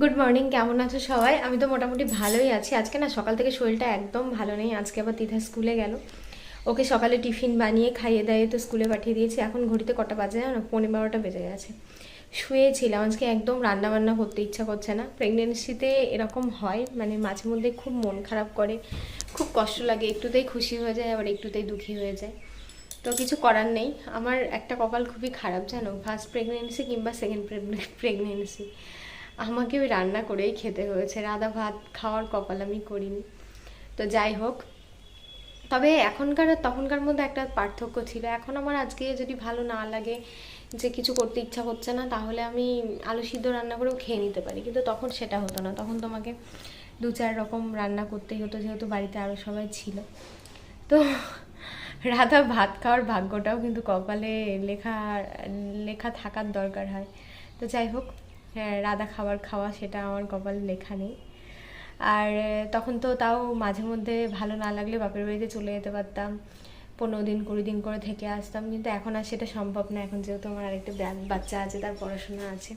Good morning কেমন আছো সবাই? আমি তো মোটামুটি ভালোই আছি। আজকে না সকাল থেকে শরীরটা একদম ভালো নেই। আজকে আবার তিথা স্কুলে গেল। ওকে সকালে টিফিন বানিয়ে খাইয়ে দাইয়ে তো স্কুলে পাঠিয়ে দিয়েছি। এখন ঘড়িতে কটা বাজে জানো? পনেরো বারোটা বেজে গেছে। শুয়েছিলাম। আজকে একদম রান্না বান্না করতে ইচ্ছা করছে না। প্রেগনেন্সিতে এরকম হয় মানে মাঝে মধ্যে খুব মন খারাপ করে। খুব কষ্ট লাগে। একটুতেই খুশি হয়ে যায়, আবার একটুতেই দুঃখী হয়ে যায়। তো কিছু করার নেই। আমার একটা কপাল খুবই খারাপ জানো? ফার্স্ট প্রেগনেন্সি কিংবা সেকেন্ড প্রেগনেন্সি আমাকে ওই রান্না করেই খেতে হয়েছে। রাধা ভাত খাওয়ার কপাল আমি করিনি। তো যাই হোক, তবে এখনকার, তখনকার মধ্যে একটা পার্থক্য ছিল। এখন আমার আজকে যদি ভালো না লাগে, যে কিছু করতে ইচ্ছা করছে না, তাহলে আমি আলু সিদ্ধ রান্না করেও খেয়ে নিতে পারি। কিন্তু তখন সেটা হতো না। তখন তোমাকে দু চার রকম রান্না করতেই হতো, যেহেতু বাড়িতে আরও সবাই ছিল। তো রাধা ভাত খাওয়ার ভাগ্যটাও কিন্তু কপালে লেখা লেখা থাকার দরকার হয়। তো যাই হোক রাধা খাবার খাওয়া সেটা আমার কপালে লেখা নেই। আর তখন তো তাও মাঝে মধ্যে ভালো না লাগলে বাপের বাড়িতে চলে যেতে পারতাম। পনেরো দিন, কুড়ি দিন করে থেকে আসতাম। কিন্তু এখন আর সেটা সম্ভব না। এখন যেহেতু আমার আরেকটা বাচ্চা আছে, তার পড়াশোনা আছে।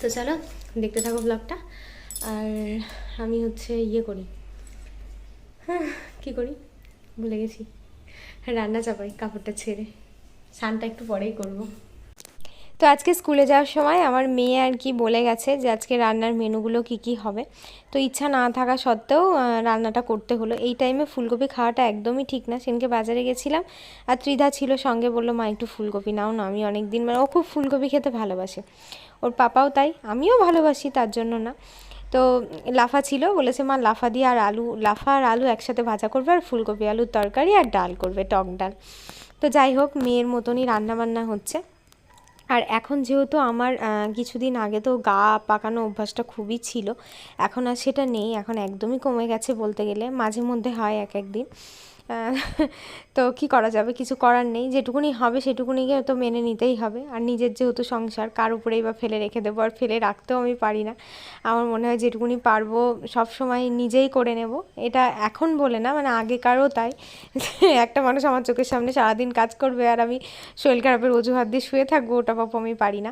তো চলো, দেখতে থাকো ব্লগটা আর আমি হচ্ছে ইয়ে করি। হ্যাঁ কী করি? ভুলে গেছি। রান্না চাপাই, কাপড়টা ছেড়ে। স্নানটা একটু পরেই করব। তো আজকে স্কুলে যাওয়ার সময় আমার মেয়ে আর কি বলে গেছে যে আজকে রান্নার মেনুগুলো কি কি হবে। তো ইচ্ছা না থাকা সত্ত্বেও রান্নাটা করতে হলো। এই টাইমে ফুলকপি খাওয়াটা একদমই ঠিক না। সেদিনকে বাজারে গেছিলাম আর ত্রিধা ছিল সঙ্গে বলল, মা, একটু ফুলকপি নাও না, আমি অনেক দিন মানে ও খুব ফুলকপি খেতে ভালোবাসে। ওর পাপাও তাই, আমিও ভালোবাসি তার জন্য না। তো লাফা ছিল, বলেছে, মা, লাফা দিয়ে আর আলু, লাফা আর আলু একসাথে ভাজা করবে আর ফুলকপি, আলুর তরকারি আর ডাল করবে, টক ডাল। তো যাই হোক, মেয়ের মতনই রান্না বান্না হচ্ছে। আর এখন যেহেতু আমার কিছুদিন আগে তো গা পাকানো অভ্যাসটা খুবই ছিল, এখন আর সেটা নেই, এখন একদমই কমে গেছে বলতে গেলে, মাঝে মধ্যে হয় এক একদিন তো কি করা যাবে? কিছু করার নেই। যেটুকুনি হবে সেটুকুনিকে তো মেনে নিতেই হবে। আর নিজের যেহেতু সংসার, কার উপরেই বা ফেলে রেখে দেবো? আর ফেলে রাখতেও আমি পারি না। আমার মনে হয় যেটুকুনি পারব সব সময় নিজেই করে নেব। এটা এখন বলে না মানে আগেকারও তাই। একটা মানুষ আমার চোখের সামনে সারাদিন কাজ করবে আর আমি শরীর খারাপের অজুহাত দিয়ে শুয়ে থাকব, ওটা বাপু আমি পারি না।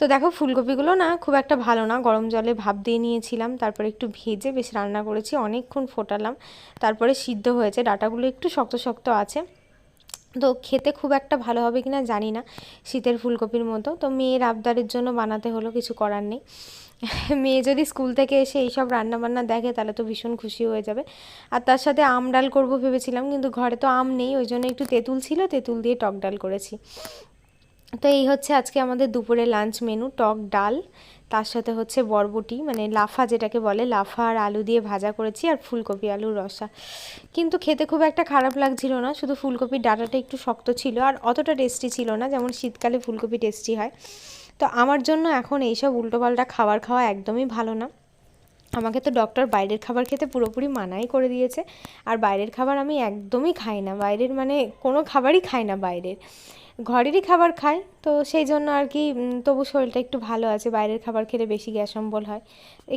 তো দেখো, ফুলকপিগুলো না খুব একটা ভালো না। গরম জলে ভাপ দিয়ে নিয়েছিলাম, তারপরে একটু ভেজে বেশ রান্না করেছি, অনেকক্ষণ ফোটালাম। তারপরে সিদ্ধ হয়েছে, ডাটাগুলো একটু শক্ত শক্ত আছে। তো খেতে খুব একটা ভালো হবে কি না জানি না, শীতের ফুলকপির মতো। তো মেয়ের আবদারের জন্য বানাতে হলো, কিছু করার নেই। মেয়ে যদি স্কুল থেকে এসে এইসব রান্নাবান্না দেখে, তাহলে তো ভীষণ খুশি হয়ে যাবে। আর তার সাথে আম ডাল করব ভেবেছিলাম, কিন্তু ঘরে তো আম নেই, ওই জন্য একটু তেঁতুল ছিল, তেঁতুল দিয়ে টক ডাল করেছি। তো এই হচ্ছে আজকে আমাদের দুপুরে লাঞ্চ মেনু টক ডাল, তার সাথে হচ্ছে বরবটি মানে লাফা যেটাকে বলে, লাফা আর আলু দিয়ে ভাজা করেছি আর ফুলকপি আলুর রসা। কিন্তু খেতে খুব একটা খারাপ লাগছিল না, শুধু ফুলকপির ডাটাটা একটু শক্ত ছিল আর অতটা টেস্টি ছিল না, যেমন শীতকালে ফুলকপি টেস্টি হয়। তো আমার জন্য এখন এইসব উল্টোপাল্টা খাবার খাওয়া একদমই ভালো না। আমাকে তো ডক্টর বাইরের খাবার খেতে পুরোপুরি মানাই করে দিয়েছে। আর বাইরের খাবার আমি একদমই খাই না, বাইরের মানে কোনো খাবারই খাই না বাইরের। ঘরেরই খাবার খায়, তো সেই জন্য আর কি তবু শরীরটা একটু ভালো আছে, বাইরের খাবার খেলে বেশি গ্যাস অম্বল হয়।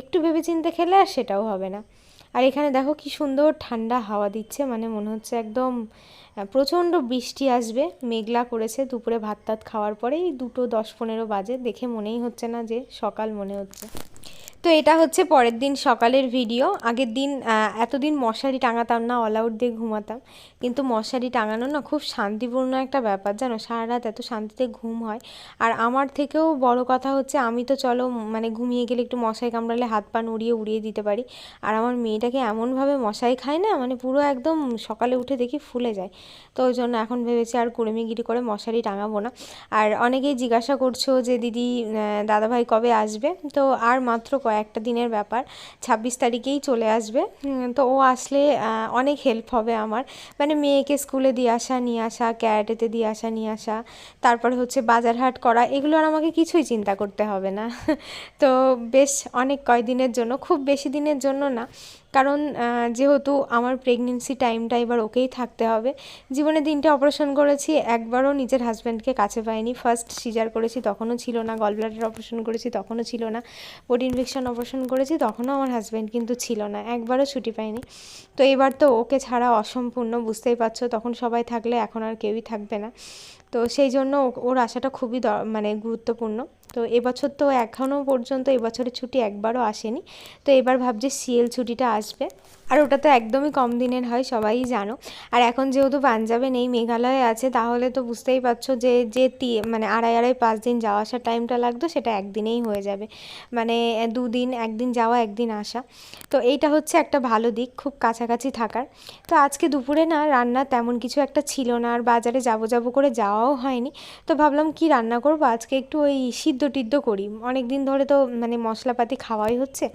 একটু ভেবেচিন্তে খেলে আর সেটাও হবে না। আর এখানে দেখো কি সুন্দর ঠান্ডা হাওয়া দিচ্ছে মানে মনে হচ্ছে একদম প্রচণ্ড বৃষ্টি আসবে, মেঘলা করেছে, দুপুরে ভাত টাত খাওয়ার পরেই দুটো দশ পনেরো বাজে, দেখে মনেই হচ্ছে না যে সকাল মনে হচ্ছে। তো এটা হচ্ছে পরের দিন সকালের ভিডিও। আগের দিন এতদিন মশারি টাঙাতাম না অল আউট দিয়ে ঘুমাতাম। কিন্তু মশারি টাঙানো না খুব শান্তিপূর্ণ একটা ব্যাপার, জানো? সারা রাত এত শান্তিতে ঘুম হয়। আর আমার থেকেও বড় কথা হচ্ছে, আমি তো চলো মানে ঘুমিয়ে গেলে একটু মশাই কামড়ালে হাত পা নড়িয়ে উড়িয়ে দিতে পারি। আর আমার মেয়েটাকে এমনভাবে মশাই খায় না মানে পুরো একদম সকালে উঠে দেখি ফুলে যায়। তো ওই জন্য এখন ভেবেছি আর কুড়েমিগিরি করে মশারি টাঙাবো না। আর অনেকেই জিজ্ঞাসা করছ যে, দিদি দাদাভাই কবে আসবে? তো আর মাত্র কয়েকটা দিনের ব্যাপার, ছাব্বিশ তারিখেই চলে আসবে। তো ও আসলে অনেক হেল্প হবে আমার। মানে মেয়েকে স্কুলে দিয়ে আসা, নিয়ে আসা, ক্যারাটেতে দিয়ে আসা, নিয়ে আসা, তারপরে হচ্ছে বাজার হাট করা, এগুলো আর আমাকে কিছুই চিন্তা করতে হবে না। তো বেশ অনেক কয়দিনের জন্য, খুব বেশি দিনের জন্য না। কারণ যেহেতু আমার প্রেগনেন্সি টাইমটা এবার ওকেই থাকতে হবে। জীবনে তিনটে অপারেশন করেছি, একবারও নিজের হাজব্যান্ডকে কাছে পাইনি। ফার্স্ট সিজার করেছি, তখনও ছিল না। গল ব্লাডার অপারেশন করেছি, তখনও ছিল না। বডি ইনফেকশন অপারেশন করেছি, তখনও আমার হাজব্যান্ড কিন্তু ছিল না। একবারও ছুটি পাইনি। তো এবার তো ওকে ছাড়া অসম্পূর্ণ, বুঝতেই পারছ, তখন সবাই থাকলে এখন আর কেউই থাকবে না। তো সেই জন্য ওর আশাটা খুবই মানে গুরুত্বপূর্ণ। তো এবছর তো এখনও পর্যন্ত এবছরের ছুটি একবারও আসেনি। তো এবার ভাবছি সিএল ছুটিটা আসবে। আর ওটা তো একদমই কম দিনের হয়, সবাই জানো। আর এখন যেহেতু পাঞ্জাবে নেই, মেঘালয়ে আছে, তাহলে তো বুঝতেই পারছ যে যে তি মানে আড়াই আড়াই, পাঁচ দিন যাওয়া আসার টাইমটা লাগতো, সেটা একদিনেই হয়ে যাবে। মানে দুদিন, একদিন যাওয়া, একদিন আসা। তো এইটা হচ্ছে একটা ভালো দিক, খুব কাছাকাছি থাকার। তো আজকে দুপুরে না, রান্না তেমন কিছু একটা ছিল না, আর বাজারে যাব যাব করে যাওয়াও হয়নি। তো ভাবলাম কি রান্না করব? আজকে একটু ওই সিদ্ধ টিদ্ধ করি। অনেক দিন ধরে তো মানে মশলাপাতি খাওয়াই হচ্ছে।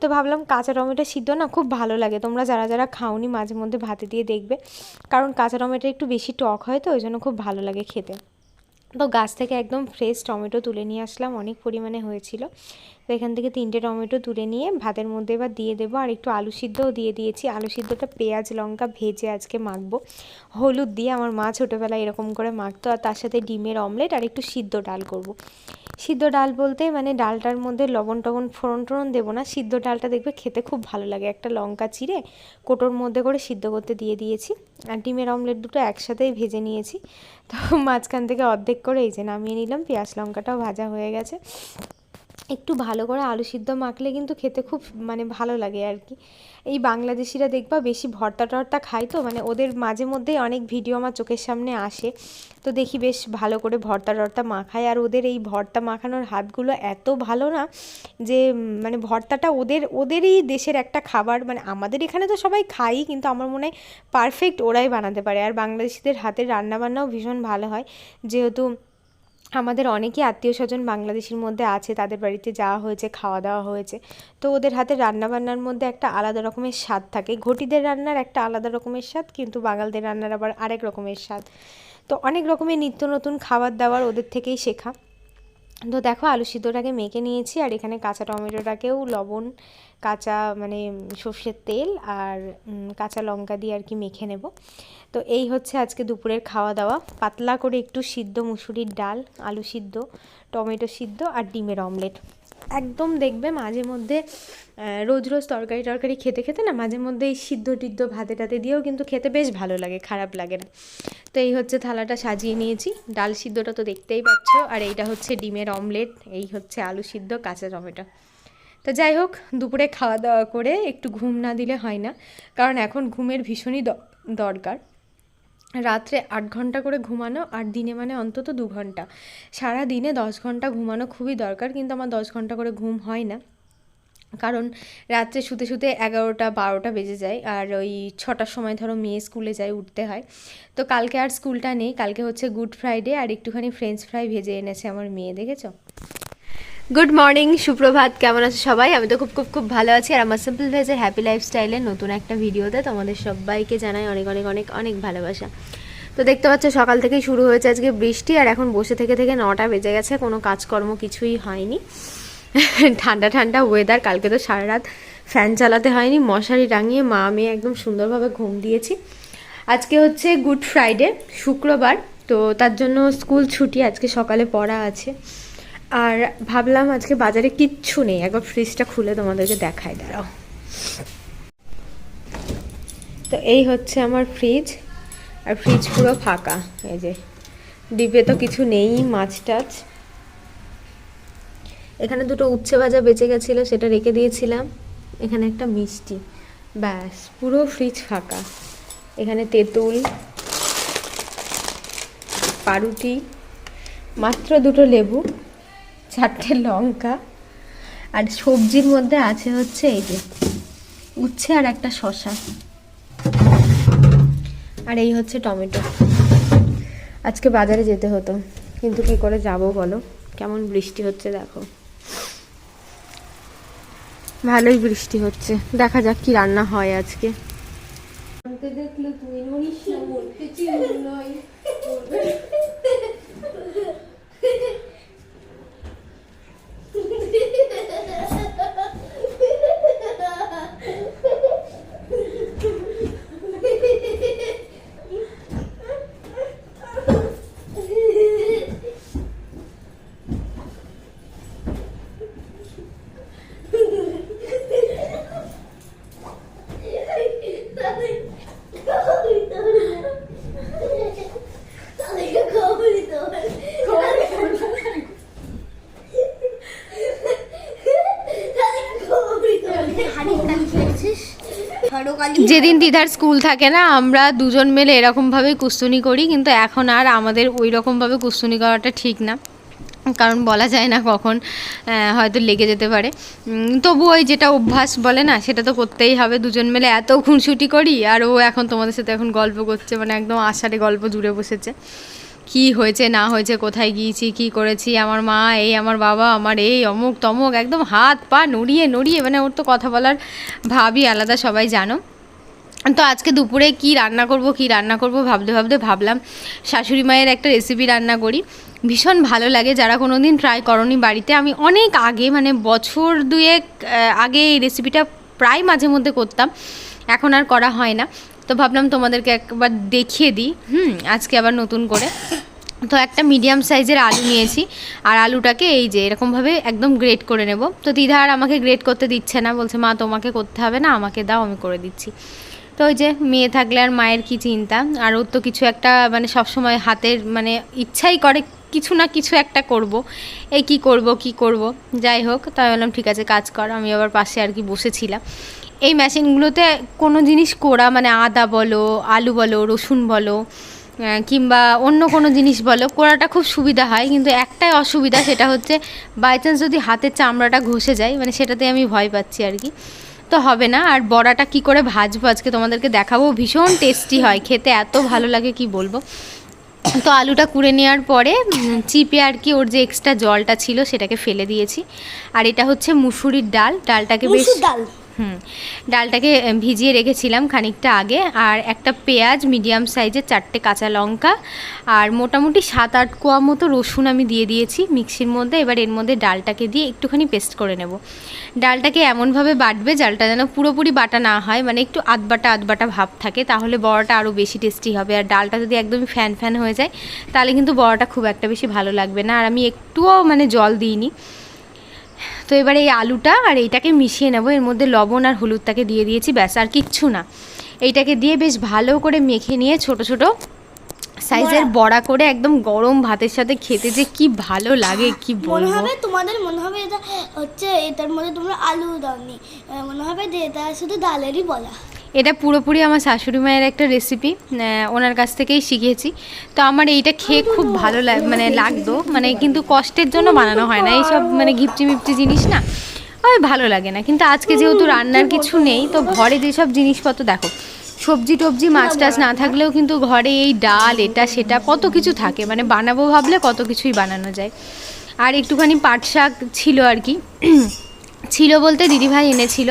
তো ভাবলাম কাঁচা টমেটো সিদ্ধ না খুব ভালো লাগে। তোমরা যারা যারা খাওনি মাঝে মধ্যে ভাতে দিয়ে দেখবে। কারণ কাঁচা টমেটো একটু বেশি টক হয় তো, ওই জন্য খুব ভালো লাগে খেতে। তো গাছ থেকে একদম ফ্রেশ টমেটো তুলে নিয়ে আসলাম। অনেক পরিমাণে হয়েছিল। তো এখান থেকে তিনটে টমেটো তুলে নিয়ে ভাতের মধ্যে এবার দিয়ে দেবো। আর একটু আলু সিদ্ধও দিয়ে দিয়েছি। আলু সিদ্ধটা পেঁয়াজ, লঙ্কা ভেজে আজকে মাখবো। হলুদ দিয়ে আমার মা ছোটোবেলায় এরকম করে মাখতো। আর তার সাথে ডিমের অমলেট আর একটু সিদ্ধ ডাল করব। সিদ্ধ ডাল বলতে মানে ডালটার মধ্যে লবণ টবণ ফোড়ন টোড়ন দেবো না। সিদ্ধ ডালটা দেখবে খেতে খুব ভালো লাগে। একটা লঙ্কা চিড়ে কোটোর মধ্যে করে সিদ্ধ করতে দিয়ে দিয়েছি। আর ডিমের অমলেট দুটো একসাথেই ভেজে নিয়েছি। তো মাঝখান থেকে অর্ধেক করে এই যে নামিয়ে নিলাম। পেঁয়াজ লঙ্কাটাও ভাজা হয়ে গেছে। একটু ভালো করে আলু সিদ্ধ মাখলে কিন্তু খেতে খুব মানে ভালো লাগে আর কি। এই বাংলাদেশিরা দেখবা বেশি ভর্তা টর্তা খায় তো মানে ওদের মাঝে মধ্যেই অনেক ভিডিও আমার চোখের সামনে আসে। তো দেখি বেশ ভালো করে ভর্তা টর্তা মাখায়। আর ওদের এই ভর্তা মাখানোর হাতগুলো এত ভালো না যে মানে ভর্তাটা ওদের, ওদেরই দেশের একটা খাবার। মানে আমাদের এখানে তো সবাই খাই, কিন্তু আমার মনে হয় পারফেক্ট ওরাই বানাতে পারে। আর বাংলাদেশিদের হাতের রান্নাবান্নাও ভীষণ ভালো হয়। যেহেতু আমাদের অনেকেই আত্মীয় স্বজন বাংলাদেশের মধ্যে আছে, তাদের বাড়িতে যাওয়া হয়েছে, খাওয়া দাওয়া হয়েছে। তো ওদের হাতে রান্নাবান্নার মধ্যে একটা আলাদা রকমের স্বাদ থাকে। ঘটিদের রান্নার একটা আলাদা রকমের স্বাদ, কিন্তু বাঙালদের রান্নার আবার আরেক রকমের স্বাদ। তো অনেক রকমের নিত্য নতুন খাবার দাবার ওদের থেকেই শেখা। তো দেখো আলু সিদ্ধটাকে মেখে নিয়েছি, আর এখানে কাঁচা টমেটোটাকেও, লবণ, কাঁচা মানে সর্ষের তেল আর কাঁচা লঙ্কা দিয়ে আর কি মেখে নেব। তো এই হচ্ছে আজকে দুপুরের খাওয়া দাওয়া। পাতলা করে একটু সিদ্ধ মুসুরির ডাল, আলু সিদ্ধ, টমেটো সিদ্ধ আর ডিমের অমলেট। একদম দেখবে মাঝে মধ্যে রোজ রোজ তরকারি টরকারি খেতে খেতে না মাঝে মধ্যে এই সিদ্ধ টিদ্ধ ভাতে টাতে দিয়েও কিন্তু খেতে বেশ ভালো লাগে, খারাপ লাগে না। তো এই হচ্ছে থালাটা সাজিয়ে নিয়েছি, ডাল সিদ্ধটা তো দেখতেই পাচ্ছ, আর এইটা হচ্ছে ডিমের অমলেট, এই হচ্ছে আলু সিদ্ধ, কাঁচা টমেটো। তো যাই হোক, দুপুরে খাওয়া দাওয়া করে একটু ঘুম না দিলে হয় না, কারণ এখন ঘুমের ভীষণই দরকার। রাত্রে আট ঘণ্টা করে ঘুমানো আর দিনে মানে অন্তত দু ঘণ্টা। সারা দিনে দশ ঘণ্টা ঘুমানো খুবই দরকার, কিন্তু আমার দশ ঘণ্টা করে ঘুম হয় না। কারণ রাত্রে শুতে শুতে এগারোটা, বারোটা বেজে যায় আর ওই ছটার সময় ধরো মেয়ে স্কুলে যায় উঠতে হয়। তো কালকে আর স্কুলটা নেই, কালকে হচ্ছে গুড ফ্রাইডে আর একটুখানি ফ্রেঞ্চ ফ্রাই ভেজে এনেছে আমার মেয়ে, দেখেছ? গুড মর্নিং সুপ্রভাত, কেমন আছে সবাই? আমি তো খুব খুব খুব ভালো আছি আর আমার সিম্পল ভেজের হ্যাপি লাইফস্টাইলের নতুন একটা ভিডিওতে তোমাদের সবাইকে জানাই অনেক অনেক অনেক অনেক ভালোবাসা। তো দেখতে পাচ্ছ সকাল থেকেই শুরু হয়েছে আজকে বৃষ্টি আর এখন বসে থেকে থেকে নটা বেজে গেছে, কোনো কাজকর্ম কিছুই হয়নি। ঠান্ডা ঠান্ডা ওয়েদার কালকে তো সারা রাত ফ্যান চালাতে হয়নি, মশারি টাঙিয়ে মা, আমি একদম সুন্দরভাবে ঘুম দিয়েছি। আজকে হচ্ছে গুড ফ্রাইডে শুক্রবার, তো তার জন্য স্কুল ছুটি, আজকে সকালে পড়া আছে। আর ভাবলাম আজকে বাজারে কিচ্ছু নেই, একবার ফ্রিজটা খুলে তোমাদেরকে দেখাই, দাঁড়াও। তো এই হচ্ছে আমার ফ্রিজ আর ফ্রিজ পুরো ফাঁকা, এই যে। ডিপে তো কিছু নেই মাছ টাছ এখানে দুটো উচ্ছে ভাজা বেঁচে গেছিল, সেটা রেখে দিয়েছিলাম। এখানে একটা মিষ্টি। ব্যাস, পুরো ফ্রিজ ফাঁকা। এখানে তেঁতুল পাউরুটি মাত্র দুটো লেবু, চারটে লঙ্কা, আর সবজির মধ্যে আছে হচ্ছে এই যে উচ্ছে আর একটা শশা আর এই হচ্ছে টমেটো। আজকে বাজারে যেতে হতো, কিন্তু কি করে যাব বলো? কেমন বৃষ্টি হচ্ছে দেখো। ভালোই বৃষ্টি হচ্ছে। দেখা যাক কি রান্না হয় আজকে। দেখল তুমি যেদিন দিদার স্কুল থাকে না, আমরা দুজন মিলে এরকমভাবেই কুস্তুনি করি, কিন্তু এখন আর আমাদের ওই রকমভাবে কুস্তুনি করাটা ঠিক না। কারণ বলা যায় না কখন হয়তো লেগে যেতে পারে। তবু ওই যেটা অভ্যাস বলে না, সেটা তো করতেই হবে। দুজন মিলে এত খুনসুটি করি, আর ও এখন তোমাদের সাথে এখন গল্প করছে মানে একদম আষাঢ়ে গল্প জুড়ে বসেছে। কি হয়েছে, না হয়েছে, কোথায় গিয়েছি, কি করেছি, আমার মা, এই আমার বাবা, আমার এই, অমুক, তমুক, একদম হাত পা নড়িয়ে নড়িয়ে মানে ওর তো কথা বলার ভাবই আলাদা, সবাই জানো। তো আজকে দুপুরে কি রান্না করব, কি রান্না করব, ভাবতে ভাবতে ভাবলাম, শাশুড়ি মায়ের একটা রেসিপি রান্না করি। ভীষণ ভালো লাগে, যারা কোনো দিন ট্রাই করনি বাড়িতে, আমি অনেক আগে মানে বছর দুয়েক আগে এই রেসিপিটা প্রায় মাঝে মধ্যে করতাম, এখন আর করা হয় না। তো ভাবলাম তোমাদেরকে একবার দেখিয়ে দিই। হুম, আজকে আবার নতুন করে। তো একটা মিডিয়াম সাইজের আলু নিয়েছি। আর আলুটাকে এই যে এরকমভাবে একদম গ্রেট করে নেব। তো দিদা আর আমাকে গ্রেট করতে দিচ্ছে না। বলছে, মা, তোমাকে করতে হবে না, আমাকে দাও, আমি করে দিচ্ছি। তো ওই যে মেয়ে থাকলে আর মায়ের কি চিন্তা? আর ওর তো কিছু একটা মানে সবসময় হাতের মানে ইচ্ছাই করে কিছু না কিছু একটা করব। এই কি করব কি করব? যাই হোক, তাই বললাম, ঠিক আছে, কাজ কর। আমি আবার পাশে আর কি বসেছিলাম। এই মেশিনগুলোতে কোনো জিনিস করা মানে আদা বলো, আলু বলো, রসুন বলো কিংবা অন্য কোনো জিনিস বলো করাটা খুব সুবিধা হয়। কিন্তু একটাই অসুবিধা সেটা হচ্ছে বাই চান্স যদি হাতের চামড়াটা ঘষে যায় মানে সেটাতে আমি ভয় পাচ্ছি আর কি। তো হবে না, আর বড়াটা কি করে ভাজবো আজকে তোমাদেরকে দেখাবো, ভীষণ টেস্টি হয়, খেতে এত ভালো লাগে কি বলব। তো আলুটা কুড়ে নেওয়ার পরে চিপে আর কি ওর যে এক্সট্রা জলটা ছিল সেটাকে ফেলে দিয়েছি। আর এটা হচ্ছে মুসুরির ডাল, ডালটাকে বেশ ডাল? হুম, ডালটাকে ভিজিয়ে রেখেছিলাম খানিকটা আগে, আর একটা পেঁয়াজ মিডিয়াম সাইজের চারটে কাঁচা লঙ্কা, আর মোটামুটি সাত আট কোয়া মতো রসুন আমি দিয়ে দিয়েছি মিক্সির মধ্যে, এবার এর মধ্যে ডালটাকে দিয়ে একটুখানি পেস্ট করে নেব। ডালটাকে এমনভাবে বাটবে ডালটা যেন পুরোপুরি বাটা না হয় মানে একটু আধবাটা আধবাটা ভাব থাকে, তাহলে বড়াটা আরও বেশি টেস্টি হবে, আর ডালটা যদি একদমই ফ্যান ফ্যান হয়ে যায়, তাহলে কিন্তু বড়াটা খুব একটা বেশি ভালো লাগবে না, আর আমি একটুও মানে জল দিইনি। তো এবার এই আলুটা আর এইটাকে মিশিয়ে নেব। এর মধ্যে লবণ আর হলুদটাকে দিয়ে দিয়েছি ব্যাস আর কিচ্ছু না। এইটাকে দিয়ে বেশ ভালো করে মেখে নিয়ে ছোট ছোট সাইজের বড়া। করে একদম গরম ভাতের সাথে খেতে যে কি ভালো লাগে কি মনে হবে তোমাদের মনে হবে এটা হচ্ছে এটার মধ্যে তোমরা আলু দাওনি। মনে হবে যে এটা শুধু ডালেরই বলা। এটা পুরোপুরি আমার শাশুড়ি মায়ের একটা রেসিপি ওনার কাছ থেকেই শিখেছি। তো আমার এইটা খেয়ে খুব ভালো লাগ মানে লাগতো মানে কিন্তু কষ্টের জন্য বানানো হয় না। এইসব মানে ঘিপচি মিপচি জিনিস না, ওই ভালো লাগে না। কিন্তু আজকে যেহেতু রান্নার কিছু নেই, তো ঘরে যেসব জিনিসপত্র, দেখো, সবজি টবজি, মাছ টাছ না থাকলেও কিন্তু ঘরে এই ডাল, এটা, সেটা, কত কিছু থাকে। মানে বানাবো ভাবলে কত কিছুই বানানো যায়। আর একটুখানি পাট শাক ছিল আর কি। ছিল বলতে দিদিভাই এনেছিল।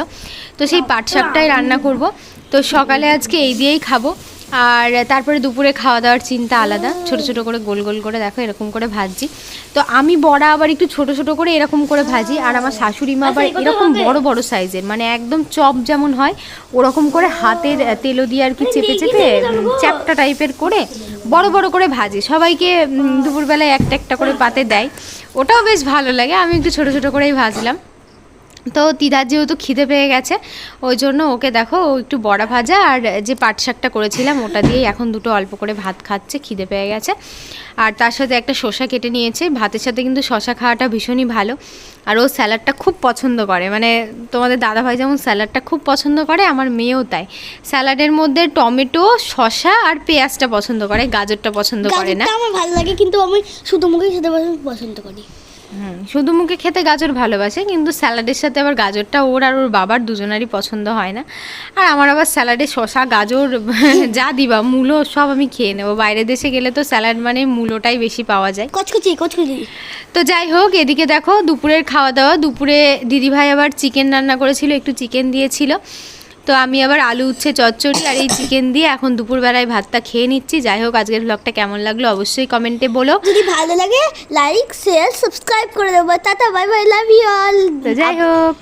তো সেই পাট শাকটাই রান্না করব। তো সকালে আজকে এই দিয়েই খাব। আর তারপরে দুপুরে খাওয়া দাওয়ার চিন্তা আলাদা। ছোট ছোট করে গোল গোল করে দেখো এরকম করে ভাজছি। তো আমি বড়া আবার একটু ছোট চ্ছোট করে এরকম করে ভাজি। আর আমার শাশুড়ি মা আবার এরকম বড় বড় সাইজের। মানে একদম চপ যেমন হয় ওরকম করে হাতের তেলো দিয়ে আর কি চেপে চেপে চ্যাপটা টাইপের করে বড় বড় করে ভাজে। সবাইকে দুপুরবেলায় একটা একটা করে পাতে দেয়। ওটাও বেশ ভালো লাগে। আমি একটু ছোট ছোট করেই ভাজলাম। তো দিদার যেহেতু খিদে পেয়ে গেছে, ওই জন্য ওকে দেখো ও একটু বড়া ভাজা আর যে পাট শাকটা করেছিলাম ওটা দিয়েই এখন দুটো অল্প করে ভাত খাচ্ছে, খিদে পেয়ে গেছে। আর তার সাথে একটা শসা কেটে নিয়েছে, ভাতের সাথে কিন্তু শসা খাওয়াটা ভীষণই ভালো। আর ও স্যালাডটা খুব পছন্দ করে মানে তোমাদের দাদাভাই যেমন স্যালাডটা খুব পছন্দ করে, আমার মেয়েও তাই। স্যালাডের মধ্যে টমেটো, শসা আর পেঁয়াজটা পছন্দ করে, গাজরটা পছন্দ করে না। আমার ভালো লাগে, কিন্তু আমি শুধু মুখে খেতে পছন্দ- করি। শুধু মুখে খেতে গাজর ভালোবাসে কিন্তু স্যালাডের সাথে আবার গাজরটা ওর আর ওর বাবার দুজনারই পছন্দ হয় না। আর আমার আবার স্যালাডে শশা গাজর যা দিবা মূলো সব আমি খেয়ে নেব। বাইরে দেশে গেলে তো স্যালাড মানে মূলোটাই বেশি পাওয়া যায়। কচকচি কচকচি। তো যাই হোক এদিকে দেখো দুপুরের খাওয়া দাওয়া। দুপুরে দিদিভাই আবার চিকেন রান্না করেছিল একটু চিকেন দিয়েছিল। তো আমি আবার আলু উচ্ছে চচ্চড়ি আর এই চিকেন দিয়ে এখন দুপুরবেলায় ভাতটা খেয়ে নিচ্ছি। যাই হোক আজকের ব্লগটা কেমন লাগল অবশ্যই কমেন্টে বলো। যদি ভালো লাগে লাইক শেয়ার সাবস্ক্রাইব করে দেবো। Tata bye bye love you all যাই হোক।